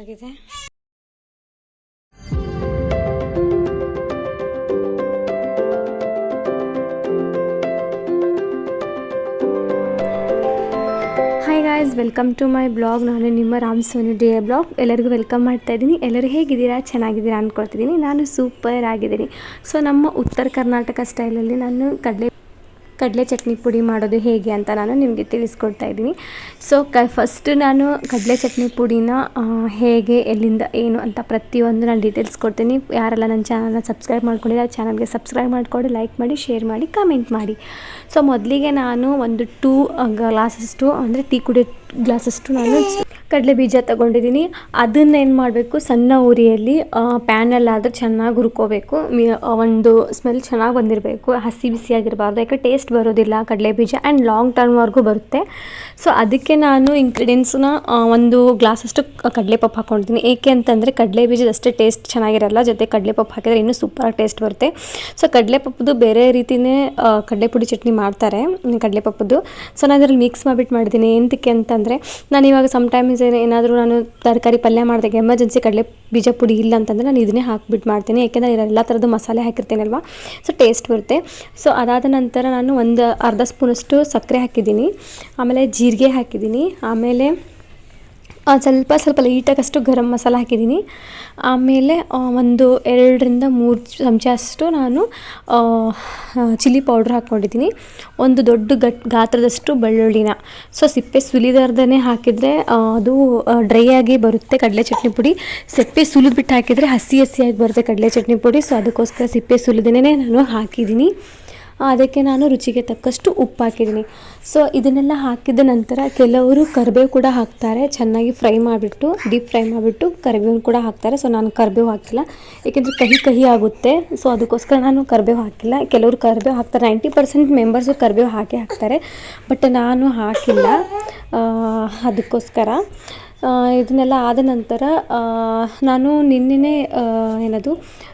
ಆಗಿದೆ. Hi guys welcome to my blog ನಾನು ನಿಮ್ಮ ರಾಮ್ ಸೋನಿ ಡಿ ಬ್ಲಾಗ್ ಎಲ್ಲರಿಗೂ ವೆಲ್ಕಮ್ ಮಾಡ್ತಾ ಇದ್ದೀನಿ. ಎಲ್ಲರೂ ಹೇಗಿದ್ದೀರಾ? ಚೆನ್ನಾಗಿದ್ದೀರಾ ಅಂದ್ಕೊಳ್ತಿದ್ದೀನಿ ನಾನು ಸೂಪರ್ ಆಗಿದ್ದೀನಿ. ಸೊ ನಮ್ಮ ಉತ್ತರ ಕರ್ನಾಟಕ ಸ್ಟೈಲಲ್ಲಿ ನಾನು ಕಡಲೆ ಕಡಲೆ ಚಟ್ನಿ ಪುಡಿ ಮಾಡೋದು ಹೇಗೆ ಅಂತ ನಾನು ನಿಮಗೆ ತಿಳಿಸ್ಕೊಡ್ತಾ ಇದ್ದೀನಿ. ಸೊ ಕ ಫಸ್ಟ್ ನಾನು ಕಡಲೆ ಚಟ್ನಿ ಪುಡಿನ ಹೇಗೆ, ಎಲ್ಲಿಂದ, ಏನು ಅಂತ ಪ್ರತಿಯೊಂದು ನಾನು ಡೀಟೇಲ್ಸ್ ಕೊಡ್ತೀನಿ. ಯಾರೆಲ್ಲ ನನ್ನ ಚಾನಲ್ನ ಸಬ್ಸ್ಕ್ರೈಬ್ ಮಾಡ್ಕೊಂಡಿಲ್ಲ ಚಾನಲ್ಗೆ ಸಬ್ಸ್ಕ್ರೈಬ್ ಮಾಡಿಕೊಡಿ ಲೈಕ್ ಮಾಡಿ ಶೇರ್ ಮಾಡಿ ಕಮೆಂಟ್ ಮಾಡಿ. ಸೊ ಮೊದಲಿಗೆ ನಾನು ಒಂದು ಟೂ ಗ್ಲಾಸಷ್ಟು ಅಂದರೆ ಟೀ ಕುಡಿಯೋ ಗ್ಲಾಸಷ್ಟು ನಾನು ಕಡಲೆ ಬೀಜ ತಗೊಂಡಿದ್ದೀನಿ. ಅದನ್ನ ಏನು ಮಾಡಬೇಕು? ಸಣ್ಣ ಉರಿಯಲ್ಲಿ ಪ್ಯಾನಲ್ಲಾದರೂ ಚೆನ್ನಾಗಿ ಹುರ್ಕೋಬೇಕು. ಮಿ ಒಂದು ಸ್ಮೆಲ್ ಚೆನ್ನಾಗಿ ಬಂದಿರಬೇಕು. ಹಸಿ ಬಿಸಿಯಾಗಿರಬಾರ್ದು. ಯಾಕೆ ಟೇಸ್ಟ್ ಬರೋದಿಲ್ಲ ಕಡಲೆ ಬೀಜ ಆ್ಯಂಡ್ ಲಾಂಗ್ ಟರ್ಮ್ವರೆಗೂ ಬರುತ್ತೆ. ಸೊ ಅದಕ್ಕೆ ನಾನು ಇಂಗ್ರೀಡಿಯೆಂಟ್ಸ್ನ ಒಂದು ಗ್ಲಾಸಷ್ಟು ಕಡಲೆ ಪಪ್ಪು ಹಾಕ್ಕೊಂಡಿದ್ದೀನಿ ಏಕೆ ಅಂತಂದರೆ ಕಡಲೆ ಬೀಜದಷ್ಟೇ ಟೇಸ್ಟ್ ಚೆನ್ನಾಗಿರಲ್ಲ. ಜೊತೆ ಕಡಲೆ ಪಪ್ಪು ಹಾಕಿದ್ರೆ ಇನ್ನೂ ಸೂಪರಾಗಿ ಟೇಸ್ಟ್ ಬರುತ್ತೆ. ಸೊ ಕಡಲೆ ಪಪ್ಪದು ಬೇರೆ ರೀತಿಯೇ ಕಡಲೆ ಪುಡಿ ಚಟ್ನಿ ಮಾಡ್ತಾರೆ. ಕಡಲೆ ಪಪ್ಪದು ಸೊ ನಾನು ಅದರಲ್ಲಿ ಮಿಕ್ಸ್ ಮಾಡಿಬಿಟ್ಟು ಮಾಡಿದ್ದೀನಿ. ಎಂತಕ್ಕೆ ಅಂತಂದರೆ ನಾನು ಇವಾಗ ಸಮ್ಟೈಮ್ಸ್ ಏನಾದರೂ ನಾನು ತರಕಾರಿ ಪಲ್ಯ ಮಾಡಿದಾಗ ಎಮರ್ಜೆನ್ಸಿ ಕಡಲೆ ಬೀಜ ಪುಡಿ ಇಲ್ಲ ಅಂತಂದರೆ ನಾನು ಇದನ್ನೇ ಹಾಕಿಬಿಟ್ಟು ಮಾಡ್ತೀನಿ. ಯಾಕೆಂದರೆ ಎಲ್ಲ ಥರದ್ದು ಮಸಾಲೆ ಹಾಕಿರ್ತೀನಲ್ವ? ಸೊ ಟೇಸ್ಟ್ ಬರುತ್ತೆ. ಸೊ ಅದಾದ ನಂತರ ನಾನು ಒಂದು ಅರ್ಧ ಸ್ಪೂನಷ್ಟು ಸಕ್ಕರೆ ಹಾಕಿದ್ದೀನಿ. ಆಮೇಲೆ ಜೀರಿಗೆ ಹಾಕಿದ್ದೀನಿ. ಆಮೇಲೆ ಸ್ವಲ್ಪ ಸ್ವಲ್ಪ ಲೈಟಾಗಷ್ಟು ಗರಂ ಮಸಾಲ ಹಾಕಿದ್ದೀನಿ. ಆಮೇಲೆ ಒಂದು ಎರಡರಿಂದ ಮೂರು ಚಮಚ ಅಷ್ಟು ನಾನು ಚಿಲ್ಲಿ ಪೌಡ್ರ್ ಹಾಕ್ಕೊಂಡಿದ್ದೀನಿ. ಒಂದು ದೊಡ್ಡ ಗಟ್ ಗಾತ್ರದಷ್ಟು ಬೆಳ್ಳುಳ್ಳಿನ. ಸೊ, ಸಿಪ್ಪೆ ಸುಲಿದಾರ್ದೇ ಹಾಕಿದರೆ ಅದು ಡ್ರೈ ಆಗಿ ಬರುತ್ತೆ ಕಡಲೆ ಚಟ್ನಿ ಪುಡಿ. ಸಿಪ್ಪೆ ಸುಲಿದ್ಬಿಟ್ಟು ಹಾಕಿದರೆ ಹಸಿ ಹಸಿಯಾಗಿ ಬರುತ್ತೆ ಕಡಲೆ ಚಟ್ನಿ ಪುಡಿ. ಸೊ, ಅದಕ್ಕೋಸ್ಕರ ಸಿಪ್ಪೆ ಸುಲಿದೇನೆ ನಾನು ಹಾಕಿದ್ದೀನಿ. ಅದಕ್ಕೆ ನಾನು ರುಚಿಗೆ ತಕ್ಕಷ್ಟು ಉಪ್ಪು ಹಾಕಿದ್ದೀನಿ. ಸೊ ಇದನ್ನೆಲ್ಲ ಹಾಕಿದ ನಂತರ ಕೆಲವರು ಕರಿಬೇವು ಕೂಡ ಹಾಕ್ತಾರೆ. ಚೆನ್ನಾಗಿ ಫ್ರೈ ಮಾಡಿಬಿಟ್ಟು ಡೀಪ್ ಫ್ರೈ ಮಾಡಿಬಿಟ್ಟು ಕರಿಬೇವು ಕೂಡ ಹಾಕ್ತಾರೆ. ಸೊ ನಾನು ಕರಿಬೇವು ಹಾಕಿಲ್ಲ. ಏಕೆಂದರೆ ಕಹಿ ಕಹಿ ಆಗುತ್ತೆ. ಸೊ ಅದಕ್ಕೋಸ್ಕರ ನಾನು ಕರಿಬೇವು ಹಾಕಿಲ್ಲ. ಕೆಲವರು ಕರಿಬೇವು ಹಾಕ್ತಾರೆ. ನೈಂಟಿ ಪರ್ಸೆಂಟ್ ಮೆಂಬರ್ಸು ಕರಿಬೇವು ಹಾಕಿ ಹಾಕ್ತಾರೆ. ಬಟ್ ನಾನು ಹಾಕಿಲ್ಲ. ಅದಕ್ಕೋಸ್ಕರ. ಇದನ್ನೆಲ್ಲ ಆದ ನಂತರ ನಾನು ನಿನ್ನೆನೇ ಆ, ಏನದು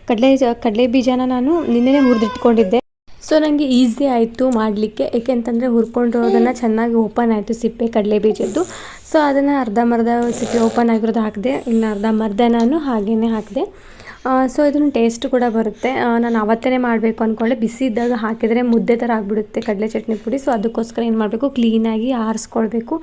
ಕಡಲೆ ಕಡಲೆ ಬೀಜನ ನಾನು ನಿನ್ನೆನೇ ಹುರಿದಿಟ್ಕೊಂಡಿದ್ದೆ. ಸೊ ನನಗೆ ಈಸಿ ಆಯಿತು ಮಾಡಲಿಕ್ಕೆ. ಏಕೆಂತಂದರೆ ಹುರ್ಕೊಂಡಿರೋದನ್ನು ಚೆನ್ನಾಗಿ ಓಪನ್ ಆಯಿತು ಸಿಪ್ಪೆ ಕಡಲೆ ಬೀಜದ್ದು. ಸೊ ಅದನ್ನು ಅರ್ಧಂಬರ್ಧ ಸಿಟಿ ಓಪನ್ ಆಗಿರೋದು ಹಾಕಿದೆ, ಇನ್ನು ಅರ್ಧಂಬರ್ಧ ನಾನು ಹಾಗೇ ಹಾಕಿದೆ. ಸೊ ಇದನ್ನು ಟೇಸ್ಟ್ ಕೂಡ ಬರುತ್ತೆ. ನಾನು ಅವತ್ತೇ ಮಾಡಬೇಕು ಅಂದ್ಕೊಂಡೆ ಬಿಸಿ ಇದ್ದಾಗ ಹಾಕಿದರೆ ಮುದ್ದೆ ಥರ ಆಗಿಬಿಡುತ್ತೆ ಕಡಲೆ ಚಟ್ನಿ ಪುಡಿ. ಸೊ ಅದಕ್ಕೋಸ್ಕರ ಏನು ಮಾಡಬೇಕು, ಕ್ಲೀನಾಗಿ ಆರಿಸ್ಕೊಳ್ಬೇಕು.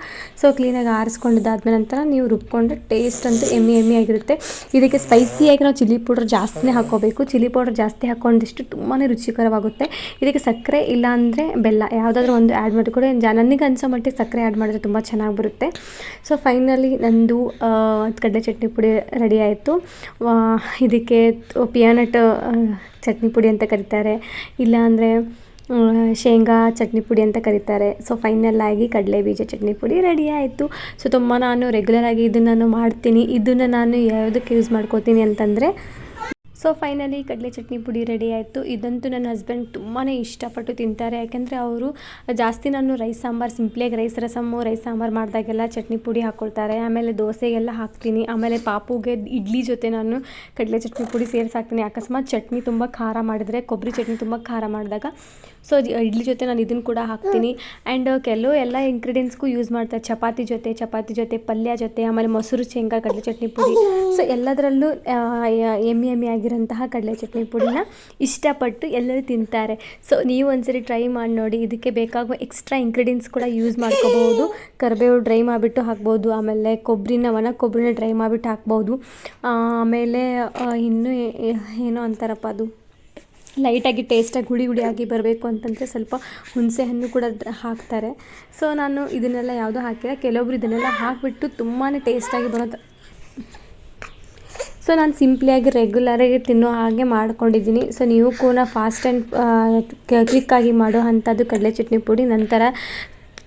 ಸೊ ಕ್ಲೀನಾಗಿ ಆರಿಸ್ಕೊಂಡಿದ್ದಾದ್ಮೇಲೆ ನಂತರ ನೀವು ರುಬ್ಕೊಂಡ್ರೆ ಟೇಸ್ಟ್ ಅಂತೂ ಎಮ್ಮಿ ಎಮ್ಮಿ ಆಗಿರುತ್ತೆ. ಇದಕ್ಕೆ ಸ್ಪೈಸಿಯಾಗಿ ನಾವು ಚಿಲ್ಲಿ ಪೌಡ್ರ್ ಜಾಸ್ತಿನೇ ಹಾಕೋಬೇಕು ಚಿಲ್ಲಿ ಪೌಡ್ರ್ ಜಾಸ್ತಿ ಹಾಕ್ಕೊಂಡಿಷ್ಟು ತುಂಬಾ ರುಚಿಕರವಾಗುತ್ತೆ. ಇದಕ್ಕೆ ಸಕ್ಕರೆ ಇಲ್ಲ ಅಂದರೆ ಬೆಲ್ಲ, ಯಾವುದಾದ್ರೂ ಒಂದು ಆ್ಯಡ್ ಮಾಡಿ ಕೂಡ ನನಗೆ ಅನ್ಸೋ ಮಟ್ಟಿಗೆ ಸಕ್ಕರೆ ಆ್ಯಡ್ ಮಾಡಿದ್ರೆ ತುಂಬ ಚೆನ್ನಾಗಿ ಬರುತ್ತೆ. ಸೊ ಫೈನಲಿ ನಂದು ಕಡಲೆ ಚಟ್ನಿ ಪುಡಿ ರೆಡಿ ಆಯಿತು. ಇದಕ್ಕೆ ಪಿಯಾನಟ್ ಚಟ್ನಿ ಪುಡಿ ಅಂತ ಕರೀತಾರೆ. ಇಲ್ಲ ಅಂದರೆ ಶೇಂಗಾ ಚಟ್ನಿ ಪುಡಿ ಅಂತ ಕರೀತಾರೆ. ಸೊ ಫೈನಲ್ ಆಗಿ ಕಡಲೆ ಬೀಜ ಚಟ್ನಿ ಪುಡಿ ರೆಡಿ ಆಯಿತು. ಸೊ ತುಂಬ ನಾನು ರೆಗ್ಯುಲರಾಗಿ ಇದನ್ನು ನಾನು ಮಾಡ್ತೀನಿ. ಇದನ್ನು ನಾನು ಯಾವುದಕ್ಕೆ ಯೂಸ್ ಮಾಡ್ಕೋತೀನಿ ಅಂತಂದರೆ ಸೊ ಫೈನಲಿ ಕಡಲೆ ಚಟ್ನಿ ಪುಡಿ ರೆಡಿ ಆಯಿತು. ಇದಂತೂ ನನ್ನ ಹಸ್ಬೆಂಡ್ ತುಂಬಾ ಇಷ್ಟಪಟ್ಟು ತಿಂತಾರೆ. ಯಾಕೆಂದರೆ ಅವರು ಜಾಸ್ತಿ ನಾನು ರೈಸ್ ಸಾಂಬಾರು ಸಿಂಪ್ಲಿಯಾಗಿ ರೈಸ್ ರಸಮ್ಮು ರೈಸ್ ಸಾಂಬಾರು ಮಾಡಿದಾಗೆಲ್ಲ ಚಟ್ನಿ ಪುಡಿ ಹಾಕ್ಕೊಳ್ತಾರೆ ಆಮೇಲೆ ದೋಸೆಗೆಲ್ಲ ಹಾಕ್ತೀನಿ. ಆಮೇಲೆ ಪಾಪುಗೆ ಇಡ್ಲಿ ಜೊತೆ ನಾನು ಕಡಲೆ ಚಟ್ನಿ ಪುಡಿ ಸೇರಿಸಿ ಹಾಕ್ತೀನಿ ಅಕಸ್ಮಾತ್ ಚಟ್ನಿ ತುಂಬ ಖಾರ ಮಾಡಿದರೆ ಕೊಬ್ಬರಿ ಚಟ್ನಿ ತುಂಬ ಖಾರ ಮಾಡಿದಾಗ ಸೊ ಇಡ್ಲಿ ಜೊತೆ ನಾನು ಇದನ್ನು ಕೂಡ ಹಾಕ್ತೀನಿ. ಆ್ಯಂಡ್ ಕೆಲವು ಎಲ್ಲ ಇಂಗ್ರೀಡಿಯೆಂಟ್ಸ್ಗೂ ಯೂಸ್ ಮಾಡ್ತಾರೆ. ಚಪಾತಿ ಜೊತೆ ಚಪಾತಿ ಜೊತೆ, ಪಲ್ಯ ಜೊತೆ, ಆಮೇಲೆ ಮೊಸರು, ಶೇಂಗಾ, ಕಡಲೆ ಚಟ್ನಿ ಪುಡಿ. ಸೊ ಎಲ್ಲದರಲ್ಲೂ ಎಮ್ಮೆ ಎಮ್ಮೆ ಎಮ್ಮಿ ಆಗಿರೋಂತಹ ಕಡಲೆ ಚಟ್ನಿ ಪುಡಿನ ಇಷ್ಟಪಟ್ಟು ಎಲ್ಲರೂ ತಿಂತಾರೆ. ಸೊ ನೀವು ಒಂದ್ಸರಿ ಟ್ರೈ ಮಾಡಿ ನೋಡಿ. ಇದಕ್ಕೆ ಬೇಕಾಗುವ ಎಕ್ಸ್ಟ್ರಾ ಇಂಗ್ರೀಡಿಯೆಂಟ್ಸ್ ಕೂಡ ಯೂಸ್ ಮಾಡ್ಕೋಬಹುದು. ಕರಿಬೇವು ಡ್ರೈ ಮಾಡಿಬಿಟ್ಟು ಹಾಕ್ಬೋದು. ಆಮೇಲೆ ಕೊಬ್ಬರಿನ ಒಣ ಕೊಬ್ಬರಿನ ಡ್ರೈ ಮಾಡಿಬಿಟ್ಟು ಹಾಕ್ಬೋದು. ಆಮೇಲೆ ಇನ್ನೂ ಏನೋ ಅಂತಾರಪ್ಪ ಅದು? ಲೈಟಾಗಿ ಟೇಸ್ಟಾಗಿ ಹುಳಿ ಹುಳಿಯಾಗಿ ಬರಬೇಕು ಅಂತಂದರೆ ಸ್ವಲ್ಪ ಹುಣಸೆ ಹಣ್ಣು ಕೂಡ ಹಾಕ್ತಾರೆ. ಸೊ ನಾನು ಇದನ್ನೆಲ್ಲ ಯಾವುದೂ ಹಾಕಿಲ್ಲ. ಕೆಲವೊಬ್ರು ಇದನ್ನೆಲ್ಲ ಹಾಕಿಬಿಟ್ಟು ತುಂಬಾ ಟೇಸ್ಟಾಗಿ ಬರೋದು ಸೊ ನಾನು ಸಿಂಪ್ಲಿಯಾಗಿ ರೆಗ್ಯುಲರಾಗಿ ತಿನ್ನೋ ಹಾಗೆ ಮಾಡ್ಕೊಂಡಿದ್ದೀನಿ. ಸೊ ನೀವು ಕೂಡ ಫಾಸ್ಟ್ ಆ್ಯಂಡ್ ಕ್ವಿಕ್ಕಾಗಿ ಮಾಡೋ ಅಂಥದ್ದು ಕಡಲೆ ಚಟ್ನಿ ಪುಡಿ, ನಂತರ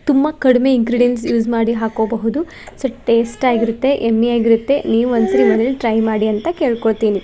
ತುಂಬ ಕಡಿಮೆ ಇಂಗ್ರೀಡಿಯೆಂಟ್ಸ್ ಯೂಸ್ ಮಾಡಿ ಹಾಕೋಬಹುದು. ಸೊ ಟೇಸ್ಟಾಗಿರುತ್ತೆ ಆಗಿರುತ್ತೆ ನೀವು ಒಂದ್ಸರಿ ಮನೇಲಿ ಟ್ರೈ ಮಾಡಿ ಅಂತ ಕೇಳ್ಕೊತೀನಿ